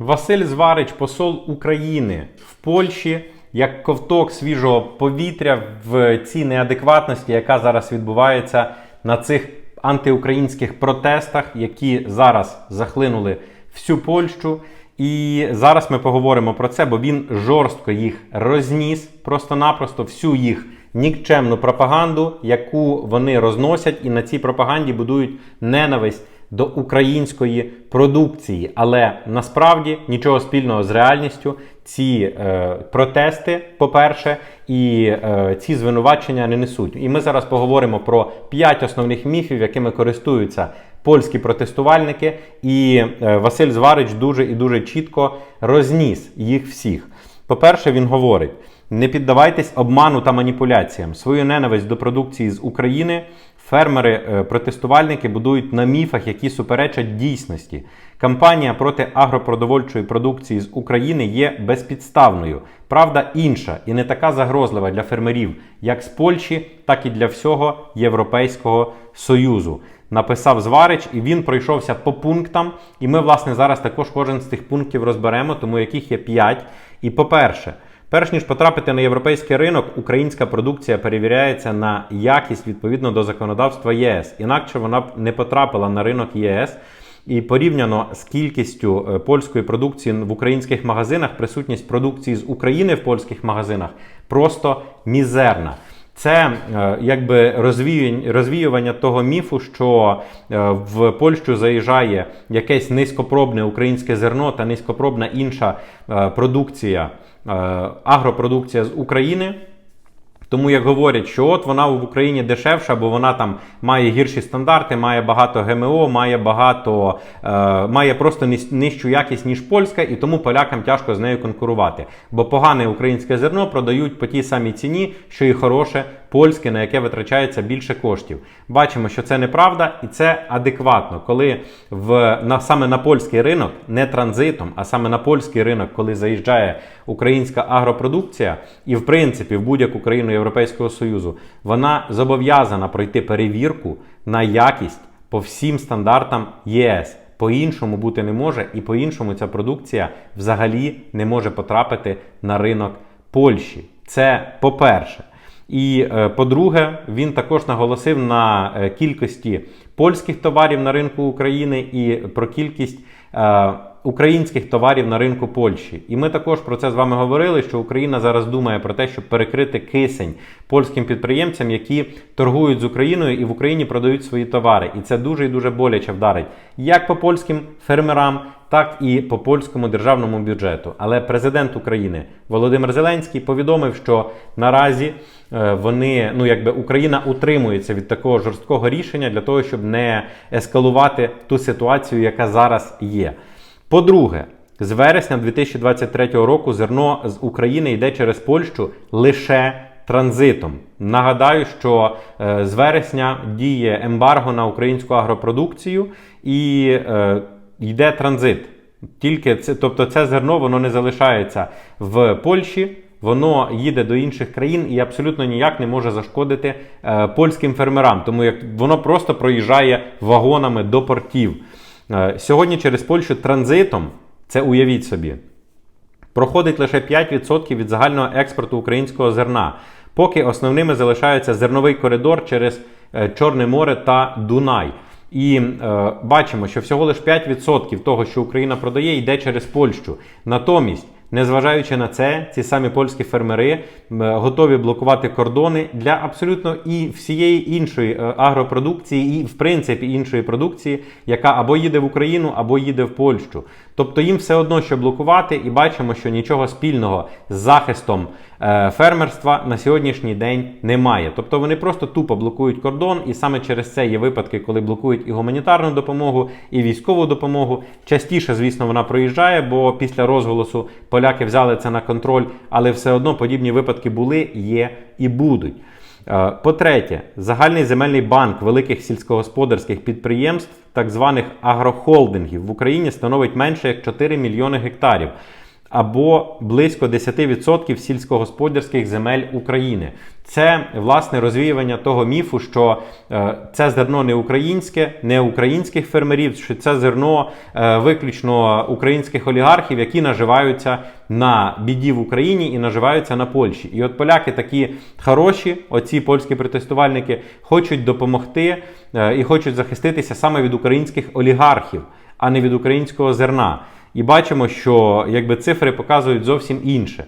Василь Зварич, посол України в Польщі, як ковток свіжого повітря в цій неадекватності, яка зараз відбувається на цих антиукраїнських протестах, які зараз захлинули всю Польщу. І зараз ми поговоримо про це, бо він жорстко їх розніс, просто-напросто всю їх нікчемну пропаганду, яку вони розносять, і на цій пропаганді будують ненависть до української продукції. Але насправді нічого спільного з реальністю ці е, протести, по-перше, і е, ці звинувачення не несуть. І ми зараз поговоримо про п'ять основних міфів, якими користуються польські протестувальники. І е, Василь Зварич дуже і дуже чітко розніс їх всіх. По-перше, він говорить: не піддавайтесь обману та маніпуляціям. Свою ненависть до продукції з України фермери-протестувальники будують на міфах, які суперечать дійсності. Кампанія проти агропродовольчої продукції з України є безпідставною. Правда інша і не така загрозлива для фермерів, як з Польщі, так і для всього Європейського Союзу. Написав Зварич, і він пройшовся по пунктам. І ми, власне, зараз також кожен з тих пунктів розберемо, тому яких є 5. І по-перше, Перш ніж потрапити на європейський ринок, українська продукція перевіряється на якість відповідно до законодавства ЄС. Інакше вона б не потрапила на ринок ЄС. І порівняно з кількістю е, польської продукції в українських магазинах, присутність продукції з України в польських магазинах просто мізерна. Це е, якби розвіювання, того міфу, що е, в Польщу заїжджає якесь низькопробне українське зерно та низькопробна інша е, продукція, агропродукція з України. Тому як говорять, що от вона в Україні дешевша, бо вона там має гірші стандарти, має багато ГМО, має багато, е, має просто нижчу якість, ніж польська, і тому полякам тяжко з нею конкурувати. Бо погане українське зерно продають по тій самій ціні, що і хороше польське, на яке витрачається більше коштів. Бачимо, що це неправда, і це адекватно, коли в на саме на польський ринок, не транзитом, а саме на польський ринок, коли заїжджає українська агропродукція, і в принципі в будь-яку країну Європейського Союзу, вона зобов'язана пройти перевірку на якість по всім стандартам ЄС. По-іншому бути не може, і по-іншому ця продукція взагалі не може потрапити на ринок Польщі. Це по-перше. І е, по-друге, він також наголосив на е, кількості польських товарів на ринку України і про кількість е, українських товарів на ринку Польщі. І ми також про це з вами говорили, що Україна зараз думає про те, щоб перекрити кисень польським підприємцям, які торгують з Україною і в Україні продають свої товари. І це дуже і дуже боляче вдарить як по польським фермерам, так і по польському державному бюджету. Але президент України Володимир Зеленський повідомив, що наразі е, вони, ну якби Україна утримується від такого жорсткого рішення для того, щоб не ескалувати ту ситуацію, яка зараз є. По-друге, з вересня 2023 року зерно з України йде через Польщу лише транзитом. Нагадаю, що е, з вересня діє ембарго на українську агропродукцію і е, йде транзит. Тільки це, тобто це зерно воно не залишається в Польщі, воно їде до інших країн і абсолютно ніяк не може зашкодити е, польським фермерам, тому як воно просто проїжджає вагонами до портів. Е, сьогодні через Польщу транзитом, це уявіть собі, проходить лише 5% від загального експорту українського зерна, поки основними залишаються зерновий коридор через е, Чорне море та Дунай. І е, бачимо, що всього лише 5% того, що Україна продає, йде через Польщу. Натомість, незважаючи на це, ці самі польські фермери е, готові блокувати кордони для абсолютно і всієї іншої е, агропродукції, і в принципі іншої продукції, яка або їде в Україну, або їде в Польщу. Тобто їм все одно, що блокувати, і бачимо, що нічого спільного з захистом е, фермерства на сьогоднішній день немає. Тобто вони просто тупо блокують кордон, і саме через це є випадки, коли блокують і гуманітарну допомогу, і військову допомогу. Частіше, звісно, вона проїжджає, бо після розголосу поляки взяли це на контроль, але все одно подібні випадки були, є і будуть. Е, По-третє, загальний земельний банк великих сільськогосподарських підприємств, так званих агрохолдингів в Україні становить менше як 4 мільйони гектарів. Або близько 10% сільськогосподарських земель України. Це власне розвіювання того міфу, що е, це зерно не українське, не українських фермерів, що це зерно е, виключно українських олігархів, які наживаються на біді в Україні і наживаються на Польщі. І от поляки такі хороші, оці польські протестувальники, хочуть допомогти е, і хочуть захиститися саме від українських олігархів, а не від українського зерна. І бачимо, що якби цифри показують зовсім інше.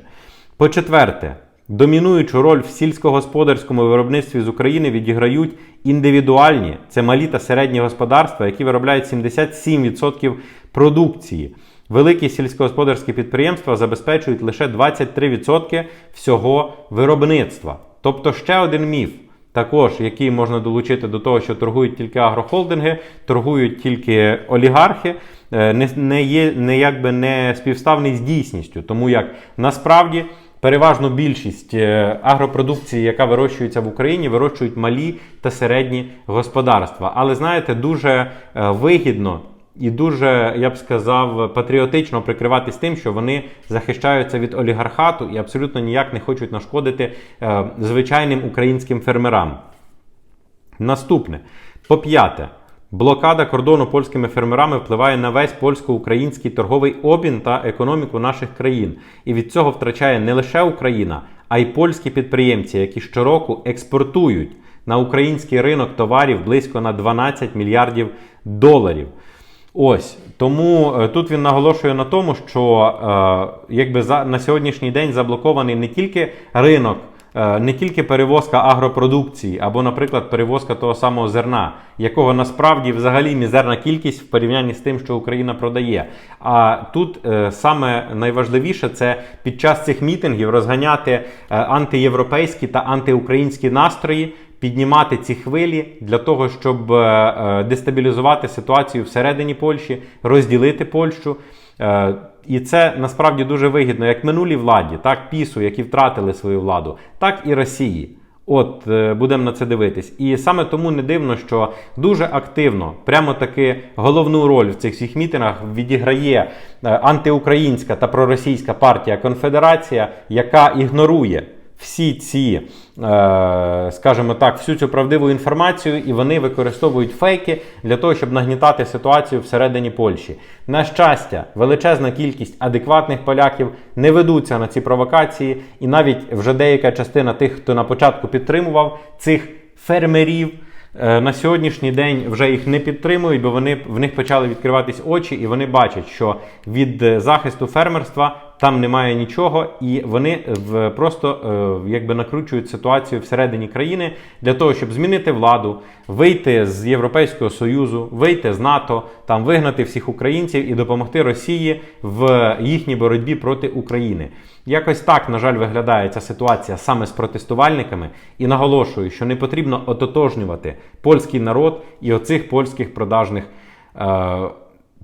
По-четверте, домінуючу роль в сільськогосподарському виробництві з України відіграють індивідуальні, це малі та середні господарства, які виробляють 77% продукції. Великі сільськогосподарські підприємства забезпечують лише 23% всього виробництва. Тобто ще один міф. Також, який можна долучити до того, що торгують тільки агрохолдинги, торгують тільки олігархи, е, не, не є не якби не співставний з дійсністю, тому як насправді переважно більшість е, агропродукції, яка вирощується в Україні, вирощують малі та середні господарства. Але знаєте, дуже е, вигідно. І дуже, я б сказав, патріотично прикриватись тим, що вони захищаються від олігархату і абсолютно ніяк не хочуть нашкодити е, звичайним українським фермерам. Наступне. По п'яте. Блокада кордону польськими фермерами впливає на весь польсько-український торговий обмін та економіку наших країн. І від цього втрачає не лише Україна, а й польські підприємці, які щороку експортують на український ринок товарів близько на 12 мільярдів доларів. Ось. Тому е, тут він наголошує на тому, що е, якби за на сьогоднішній день заблокований не тільки ринок, не тільки перевозка агропродукції, або, наприклад, перевозка того самого зерна, якого насправді взагалі мізерна кількість в порівнянні з тим, що Україна продає. А тут е, саме найважливіше це під час цих мітингів розганяти е, антиєвропейські та антиукраїнські настрої піднімати ці хвилі для того, щоб е, е, дестабілізувати ситуацію всередині Польщі, розділити Польщу. Е, І це насправді дуже вигідно як минулій владі, так пісу, які втратили свою владу, так і Росії. От е, будемо на це дивитись. І саме тому не дивно, що дуже активно, прямо таки головну роль в цих всіх мітингах відіграє е, антиукраїнська та проросійська партія Конфедерація, яка ігнорує всі ці, е, скажімо так, всю цю правдиву інформацію, і вони використовують фейки для того, щоб нагнітати ситуацію всередині Польщі. На щастя, величезна кількість адекватних поляків не ведуться на ці провокації, і навіть вже деяка частина тих, хто на початку підтримував цих фермерів. е, На сьогоднішній день вже їх не підтримують, бо вони в них почали відкриватись очі, і вони бачать, що від е, захисту фермерства там немає нічого, і вони в просто е, якби накручують ситуацію всередині країни для того, щоб змінити владу, вийти з Європейського союзу, вийти з НАТО, там вигнати всіх українців і допомогти Росії в їхній боротьбі проти України. Якось так, на жаль, виглядає ця ситуація саме з протестувальниками, і наголошую, що не потрібно ототожнювати польський народ і оцих польських продажних. Е,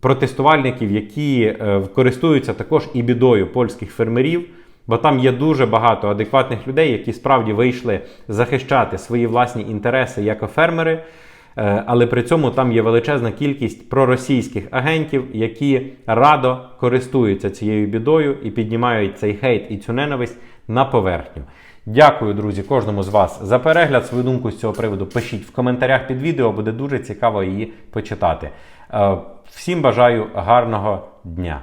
протестувальників, які е, користуються також і бідою польських фермерів, бо там є дуже багато адекватних людей, які справді вийшли захищати свої власні інтереси як фермери. Е, Але при цьому там є величезна кількість проросійських агентів, які радо користуються цією бідою і піднімають цей хейт і цю ненависть на поверхню. Дякую, друзі, кожному з вас за перегляд. Свою думку з цього приводу пишіть в коментарях під відео, буде дуже цікаво її почитати. Е, Всім бажаю гарного дня!